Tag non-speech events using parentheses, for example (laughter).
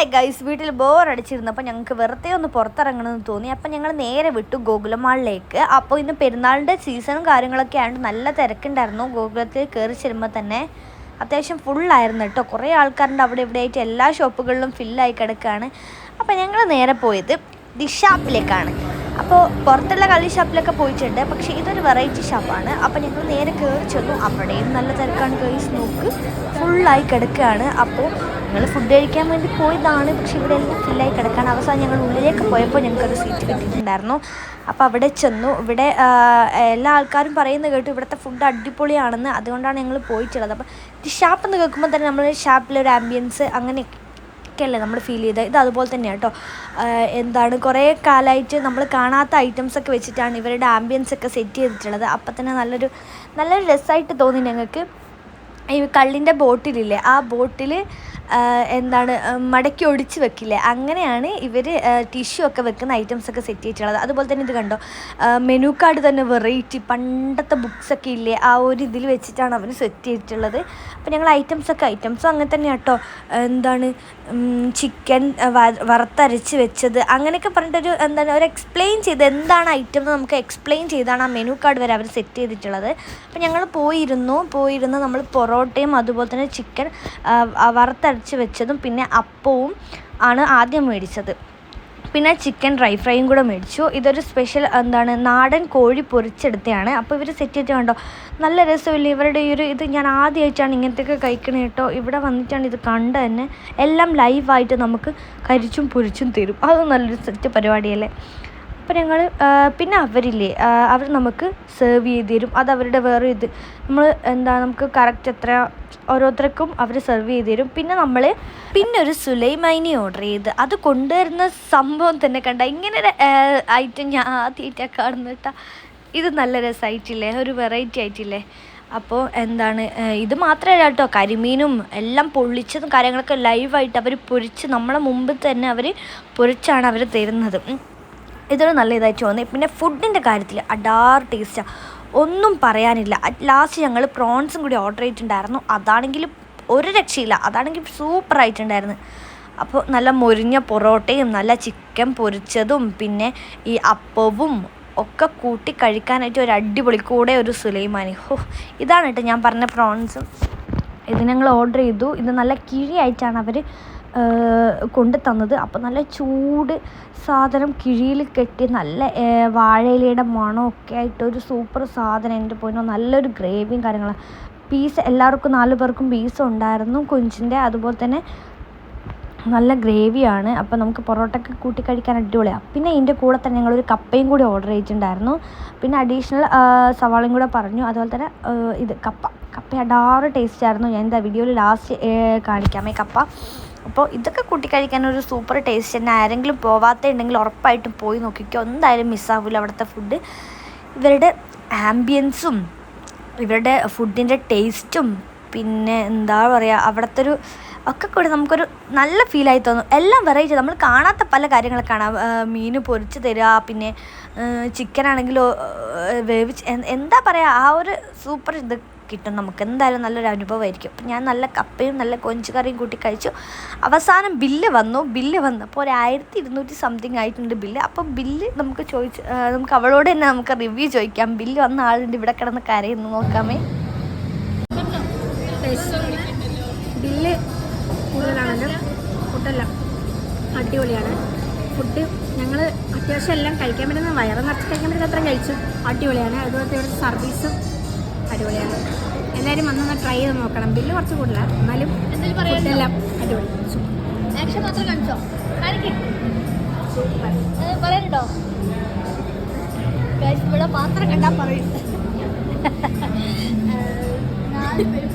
Hi guys വീട്ടിൽ bore അടിച്ചിരുന്നപ്പോൾ ഞങ്ങൾക്ക് വെറുതെ ഒന്ന് പുറത്തിറങ്ങണമെന്ന് തോന്നി. അപ്പോൾ ഞങ്ങൾ നേരെ വിട്ടു ഗോകുലമാളിലേക്ക് അപ്പോൾ ഇന്ന് പെരുന്നാളിന്റെ സീസണും കാര്യങ്ങളൊക്കെ ആയതുകൊണ്ട് നല്ല തിരക്കുണ്ടായിരുന്നു. ഗോകുലത്തിൽ കയറി ചെല്ലുമ്പോൾ തന്നെ അത്യാവശ്യം ഫുള്ളായിരുന്നു കേട്ടോ. കുറേ ആൾക്കാരുണ്ട് അവിടെ ഇവിടെ ആയിട്ട് എല്ലാ ഷോപ്പുകളിലും ഫില്ലായി കിടക്കുകയാണ് അപ്പോൾ ഞങ്ങൾ നേരെ പോയത് ദി അപ്പോൾ പുറത്തുള്ള കളി ഷാപ്പിലൊക്കെ പോയിട്ടുണ്ട്. പക്ഷേ ഇതൊരു വെറൈറ്റി ഷാപ്പാണ് അപ്പോൾ ഞങ്ങൾ നേരെ കയറി ചെന്നു. അവിടെയും നല്ല തിരക്കാണ് ഗൈസ് നോക്ക്. ഫുള്ളായി കിടക്കുകയാണ്. അപ്പോൾ ഞങ്ങൾ ഫുഡ് കഴിക്കാൻ വേണ്ടി പോയതാണ്. പക്ഷെ ഇവിടെ എല്ലാം ഫില്ലായി കിടക്കുകയാണ്. അവസാനം ഞങ്ങൾ ഉള്ളിലേക്ക് പോയപ്പോൾ ഞങ്ങൾക്കൊരു സീറ്റ് കിട്ടിയിട്ടുണ്ടായിരുന്നു. അപ്പോൾ അവിടെ ചെന്നു. ഇവിടെ എല്ലാ ആൾക്കാരും പറയുന്നത് കേട്ടു. ഇവിടുത്തെ ഫുഡ് അടിപൊളിയാണെന്ന്. അതുകൊണ്ടാണ് ഞങ്ങൾ പോയിട്ടുള്ളത്. അപ്പോൾ ഷാപ്പ് എന്ന് കേൾക്കുമ്പോൾ തന്നെ നമ്മൾ ഷാപ്പിലൊരു ആംബിയൻസ് അങ്ങനെ ഒക്കെയല്ലേ നമ്മൾ ഫീൽ ചെയ്തത്? ഇത് അതുപോലെ തന്നെയാണ് കേട്ടോ എന്താണ് കുറേ കാലമായിട്ട് നമ്മൾ കാണാത്ത ഐറ്റംസ് ഒക്കെ വെച്ചിട്ടാണ് ഇവരുടെ ആംബിയൻസ് ഒക്കെ സെറ്റ് ചെയ്തിട്ടുള്ളത്. അപ്പം തന്നെ നല്ലൊരു നല്ലൊരു രസമായിട്ട് തോന്നി ഞങ്ങൾക്ക് ഈ കള്ളിന്റെ ബോട്ടിലില്ലേ ആ ബോട്ടിൽ എന്താണ് മടക്കി ഒടിച്ച് വെക്കില്ലേ? അങ്ങനെയാണ് ഇവർ ടിഷ്യൂ ഒക്കെ വെക്കുന്ന ഐറ്റംസ് ഒക്കെ സെറ്റ് ചെയ്തിട്ടുള്ളത്. അതുപോലെ തന്നെ ഇത് കണ്ടോ മെനു കാർഡ് തന്നെ വെറൈറ്റി പണ്ടത്തെ ബുക്സ് ഒക്കെ ഇല്ലേ ആ ഒരു ഇതിൽ വെച്ചിട്ടാണ് അവർ സെറ്റ് ചെയ്തിട്ടുള്ളത്. അപ്പോൾ ഞങ്ങൾ ഐറ്റംസ് ഒക്കെ ഐറ്റംസും അങ്ങനെ തന്നെ കേട്ടോ എന്താണ് ചിക്കൻ വറുത്തരച്ച് വെച്ചത്. അങ്ങനെയൊക്കെ പറഞ്ഞിട്ടൊരു എന്താണ് ഒരു എക്സ്പ്ലെയിൻ ചെയ്ത് എന്താണ് ഐറ്റം എന്ന് നമുക്ക് എക്സ്പ്ലെയിൻ ചെയ്താണ് ആ മെനു കാർഡ് വരെ അവർ സെറ്റ് ചെയ്തിട്ടുള്ളത്. അപ്പോൾ ഞങ്ങൾ പോയിരുന്നു പോയിരുന്ന് നമ്മൾ പൊറോട്ടയും അതുപോലെ തന്നെ ചിക്കൻ വറുത്തരച്ച് വെച്ചതും പിന്നെ അപ്പവും ആണ് ആദ്യം മേടിച്ചത്. പിന്നെ ചിക്കൻ ഡ്രൈ ഫ്രൈയും കൂടെ മേടിച്ചു. ഇതൊരു സ്പെഷ്യൽ എന്താണ് നാടൻ കോഴി പൊരിച്ചെടുത്തതാണ് അപ്പോൾ ഇവർ സെറ്റ് ചെയ്തിട്ട് കണ്ടോ? നല്ല രസമില്ല? ഇവരുടെ ഈ ഒരു ഇത് ഞാൻ ആദ്യമായിട്ടാണ് ഇങ്ങനത്തെയൊക്കെ കഴിക്കണേ കേട്ടോ. ഇവിടെ വന്നിട്ടാണ് ഇത് കണ്ട തന്നെ എല്ലാം ലൈവായിട്ട് നമുക്ക് കരിച്ചും പൊരിച്ചും തരും. അത് നല്ലൊരു സെറ്റ് പരിപാടിയല്ലേ? അപ്പോൾ ഞങ്ങൾ പിന്നെ അവരില്ലേ അവർ നമുക്ക് സെർവ് ചെയ്ത് തരും അത് അവരുടെ വേറെ ഇത്. നമ്മൾ എന്താ നമുക്ക് കറക്റ്റ് എത്ര ഓരോരുത്തർക്കും അവർ സെർവ് ചെയ്ത് തരും പിന്നെ നമ്മൾ പിന്നെ ഒരു സുലൈമൈനി ഓർഡർ ചെയ്ത് അത് കൊണ്ടുവരുന്ന സംഭവം തന്നെ കണ്ട ഇങ്ങനെ ഒരു ഐറ്റം ഞാൻ ആദ്യമായിട്ടാണ് കാണുന്നത് കേട്ടോ. ഇത് നല്ല രസമായിട്ടില്ലേ ഒരു വെറൈറ്റി ആയിട്ടില്ലേ. അപ്പോൾ എന്താണ് ഇത് മാത്രമല്ല കേട്ടോ കരിമീനും എല്ലാം പൊള്ളിച്ചതും കാര്യങ്ങളൊക്കെ ലൈവായിട്ട് അവർ പൊരിച്ച് നമ്മളെ മുമ്പിൽ തന്നെ അവർ പൊരിച്ചാണ് അവർ തരുന്നത്. ഇതൊരു നല്ല ഇതായിട്ട് തോന്നി പിന്നെ ഫുഡിന്റെ കാര്യത്തിൽ അഡാർ ടേസ്റ്റാണ് ഒന്നും പറയാനില്ല. അറ്റ് ലാസ്റ്റ് ഞങ്ങൾ പ്രോൺസും കൂടി ഓർഡർ ചെയ്തിട്ടുണ്ടായിരുന്നു. അതാണെങ്കിൽ ഒരു രക്ഷയില്ല. അതാണെങ്കിൽ സൂപ്പർ ആയിട്ടുണ്ടായിരുന്നു. അപ്പോൾ നല്ല മൊരിഞ്ഞ പൊറോട്ടയും നല്ല ചിക്കൻ പൊരിച്ചതും പിന്നെ ഈ അപ്പവും ഒക്കെ കൂട്ടി കഴിക്കാനായിട്ട് ഒരു അടിപൊളി കൂടെ ഒരു സുലൈമാനി. ഹോ ഇതാണ് കേട്ടോ ഞാൻ പറഞ്ഞ പ്രോൺസും ഇത് ഞങ്ങൾ ഓർഡർ ചെയ്തു. ഇത് നല്ല കിഴിയായിട്ടാണ് അവർ കൊണ്ടു തന്നത് അപ്പോൾ നല്ല ചൂട് സാധനം കിഴിയിൽ കെട്ടി നല്ല വാഴയിലയുടെ മണമൊക്കെ ആയിട്ട് ഒരു സൂപ്പർ സാധനം. എന്റെ പോയിനോ നല്ലൊരു ഗ്രേവിയും കാര്യങ്ങളും. പീസ് എല്ലാവർക്കും നാല് പേർക്കും പീസ് ഉണ്ടായിരുന്നു. കൊഞ്ചിന്റെ അതുപോലെ തന്നെ നല്ല ഗ്രേവിയാണ്. അപ്പോൾ നമുക്ക് പൊറോട്ടയൊക്കെ കൂട്ടി കഴിക്കാൻ അടിപൊളിയാണ് പിന്നെ ഇതിന്റെ കൂടെ തന്നെ ഞങ്ങളൊരു കപ്പയും കൂടി ഓർഡർ ചെയ്തിട്ടുണ്ടായിരുന്നു. പിന്നെ അഡീഷണൽ സവാളയും കൂടെ പറഞ്ഞു. അതുപോലെ തന്നെ ഇത് കപ്പ. കപ്പ അടാറ് ടേസ്റ്റ് ആയിരുന്നു. ഞാൻ എന്താ വീഡിയോയിൽ ലാസ്റ്റ് കാണിക്കാമേ കപ്പ. അപ്പോൾ ഇതൊക്കെ കൂട്ടി കഴിക്കാൻ ഒരു സൂപ്പർ ടേസ്റ്റ് തന്നെ. ആരെങ്കിലും പോവാത്ത ഉണ്ടെങ്കിൽ ഉറപ്പായിട്ടും പോയി നോക്കിക്കോ. എന്തായാലും മിസ്സാവില്ല അവിടുത്തെ ഫുഡ് ഇവരുടെ ആംബിയൻസും ഇവരുടെ ഫുഡിന്റെ ടേസ്റ്റും പിന്നെ എന്താ പറയുക അവിടുത്തെ ഒരു ഒക്കെ കൂടി നമുക്കൊരു നല്ല ഫീലായി തോന്നും. എല്ലാം വെറൈറ്റി നമ്മൾ കാണാത്ത പല കാര്യങ്ങൾ കാണാം. മീൻ പൊരിച്ച് തരിക പിന്നെ ചിക്കൻ ആണെങ്കിലോ വേവിച്ച് എന്താ പറയുക ആ ഒരു സൂപ്പർ ഇത് കിട്ടും. നമുക്ക് എന്തായാലും നല്ലൊരു അനുഭവമായിരിക്കും. അപ്പം ഞാൻ നല്ല കപ്പയും നല്ല കൊഞ്ച് കറിയും കൂട്ടി കഴിച്ചു. അവസാനം ബില്ല് വന്നു. ബില്ല് വന്നപ്പോൾ ഒരു ആയിരത്തി ഇരുന്നൂറ്റി സംതിങ് ആയിട്ടുണ്ട് ബില്ല്. അപ്പോൾ ബില്ല് നമുക്ക് ചോദിച്ച് നമുക്ക് അവളോട് തന്നെ നമുക്ക് റിവ്യൂ ചോദിക്കാം. ബില്ല് വന്ന ആളുണ്ട് ഇവിടെ കിടന്ന് കരയുന്നു. നോക്കാമേ. ബില്ല് അടിപൊളിയാണ്. ഫുഡ് ഞങ്ങൾ അത്യാവശ്യം എല്ലാം കഴിക്കാൻ പറ്റുന്ന വയറ് നിറച്ച് കഴിക്കാൻ പറ്റുന്ന അത്രയും കഴിച്ചു. അടിപൊളിയാണ്. അതുപോലെ ഇവിടുത്തെ സർവീസും അടിപൊളിയാണ്. എല്ലാവരും വന്നൊന്ന് ട്രൈ ചെയ്ത് നോക്കണം. ബില്ല് കുറച്ച് കൂടുതലാണ് എന്നാലും അടിപൊളി. ആക്ഷൻ മാത്രം കാണിച്ചോ? ഇവിടെ പാത്രം കണ്ടാ പറയും. (laughs) നാല് പേര്